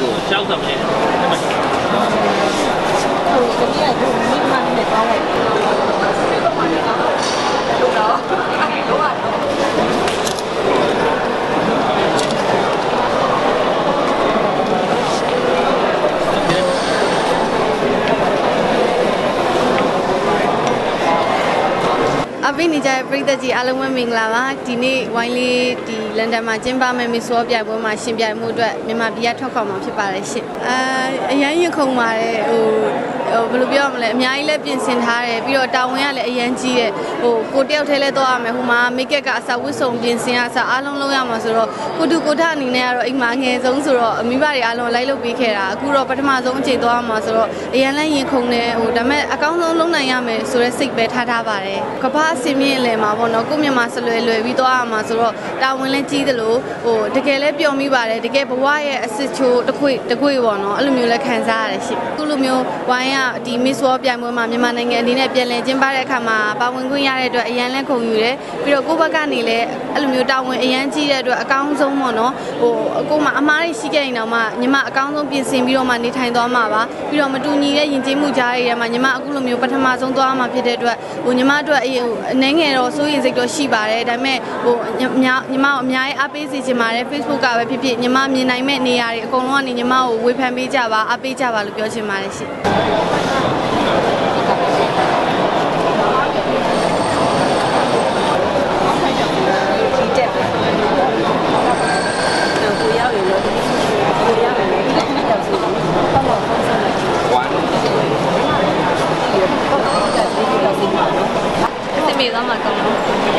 ကိုကြောက်တာပဲဒီမှာဟုတ်ကဲ့ဒီကဒီမှာ အပိနေကြတဲ့ပရိသတ်ကြီးအားလုံးပဲမင်္ဂလာပါဒီနေ့ဝိုင်းလေးဒီလန်ဒန်မှာကျင်းပမယ့်မစ်ဆောပြိုင်ပွဲမှာရှင်ပြိုင်မှုအတွက်မြန်မာပြည်ကထွက်ခွာမှာဖြစ်ပါတယ်ရှင်အာအရန်ရင်ခုန်ပါတယ်ဟိုဟို ဘယ်လိုပြောရမလဲအများကြီးလည်းပြင်ဆင်ထားတယ်ပြီးတော့တာဝန်ကလည်းအရန်ကြီးတယ်ဟိုကိုတယောက်တည်းလည်းသွားရမယ်ဟိုမှာမိတ်ကပ်ကအစာဝတ်စုံပြင်ဆင်အစာအားလုံးလုံးရမှာဆိုတော့ကိုတူကိုထအနေနဲ့ကတော့အိမ်မှာငယ်ဆုံးဆိုတော့အမိဘတွေအားလုံးလိုက်လုပ်ပေးခဲ့တာအခုတော့ပထမဆုံးအချိန်သွားရမှာဆိုတော့အရန်လည်းရင်ခုန်တယ်ဟိုဒါပေမဲ့အကောင်းဆုံးလုံးနိုင်ရမယ်ဆိုတဲ့စိတ်ပဲထားထားပါတယ်ကပ္ပအစင်မြင့်အလယ်မှာပေါ့နော်ကိုမြန်မာဆလွယ်လွယ်ပြီးသွားရမှာဆိုတော့တာဝန်လည်းကြီးတယ်လို့ဟိုတကယ်လည်းပျော်မိပါတယ်တကယ်ဘဝရဲ့အစစ်ချိုးတစ်ခွေတစ်ခွေပေါ့နော်အဲ့လိုမျိုးလည်းခံစားရတယ်ရှိအခုလိုမျိုးဝိုင်းရဒီ Miss World ပြိုင်ပွဲမှာမြန်မာနိုင်ငံအနေနဲ့ပြန်လည်ကျင်းပတဲ့အခါမှာပါဝင်ခွင့်ရတဲ့အတွက်အရန်လည်းခုန်ယူတယ်ပြီးတော့ကိုယ့်ဘက်ကနေလည်းအဲ့လိုမျိုးတာဝန်အရန်ကြီးတဲ့အတွက်အကောင်းဆုံးပေါ့နော်ဟိုကိုမှအမားတွေရှိခဲ့ရင်တော့မှညီမအကောင်းဆုံးပြင်ဆင်ပြီးတော့မှနေထိုင်သွားမှာပါပြီးတော့မတူညီတဲ့ယဉ်ကျေးမှုကြားတွေထဲမှာညီမအခုလိုမျိုးပထမဆုံးသွားမှာဖြစ်တဲ့အတွက်ဟိုညီမအတွက်အရင်အနေငယ်တော့စိုးရိမ်စိတ်တော့ရှိပါတယ်ဒါပေမဲ့ဟိုညီမညီမကိုအများကြီးအားပေးစီချင်ပါတယ် Facebook ကပဲဖြစ်ဖြစ်ညီမမြင်နိုင်မဲ့နေရာတွေအကုန်လုံးကနေညီမကိုဝေဖန်ပေးကြပါအားပေးကြပါလို့ပြောချင်ပါတယ်ရှင် ကြီးတက်တယ်။ကိုရောက်ရင်တော့ကိုရောက်ရင်လည်းကြောက်စီတော့တော့တော့ဆုံးဆုံးလိုက်ကြည့် one ပြီးတော့တော့တက်ပြီးတော့စီမှာနော် စင်မေသွားမှာကောင်း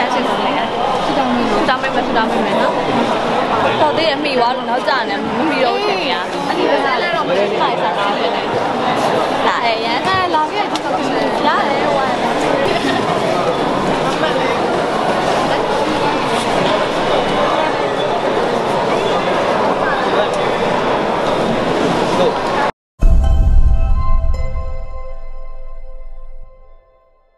လို့ရရှိပါမယ်ထူတောင်းမင်းထူတောင်းမင်းမထူတောင်းမင်းမယ်နော်တော်သေးရမိသွားလို့နောက်ကြတယ်မမီတော့ထင်နေရအဲ့ဒီပဲလည်းတော့မဆိုင်စားတာဖြစ်နေလာအဲရန်ကလာခဲ့တော့ရတယ်